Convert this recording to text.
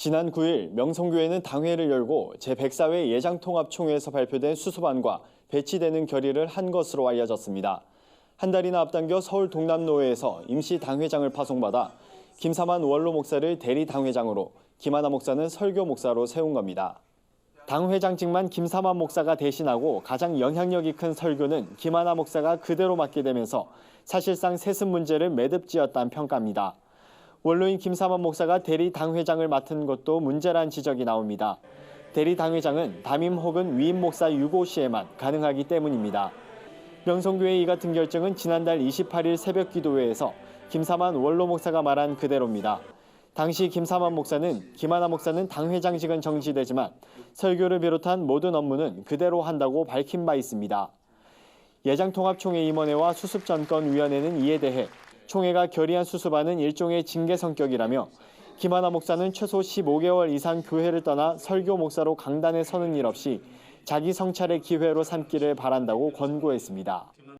지난 9일 명성교회는 당회를 열고 제104회 예장통합총회에서 발표된 수수반과 배치되는 결의를 한 것으로 알려졌습니다. 한 달이나 앞당겨 서울 동남노회에서 임시 당회장을 파송받아 김사만 원로 목사를 대리 당회장으로 김하나 목사는 설교 목사로 세운 겁니다. 당회장직만 김사만 목사가 대신하고 가장 영향력이 큰 설교는 김하나 목사가 그대로 맡게 되면서 사실상 세습 문제를 매듭지었다는 평가입니다. 원로인 김사만 목사가 대리 당회장을 맡은 것도 문제란 지적이 나옵니다. 대리 당회장은 담임 혹은 위임 목사 유고 시에만 가능하기 때문입니다. 명성교회 이 같은 결정은 지난달 28일 새벽 기도회에서 김사만 원로 목사가 말한 그대로입니다. 당시 김사만 목사는 김하나 목사는 당회장직은 정지되지만 설교를 비롯한 모든 업무는 그대로 한다고 밝힌 바 있습니다. 예장통합총회 임원회와 수습전권위원회는 이에 대해 총회가 결의한 수습안은 일종의 징계 성격이라며 김하나 목사는 최소 15개월 이상 교회를 떠나 설교 목사로 강단에 서는 일 없이 자기 성찰의 기회로 삼기를 바란다고 권고했습니다.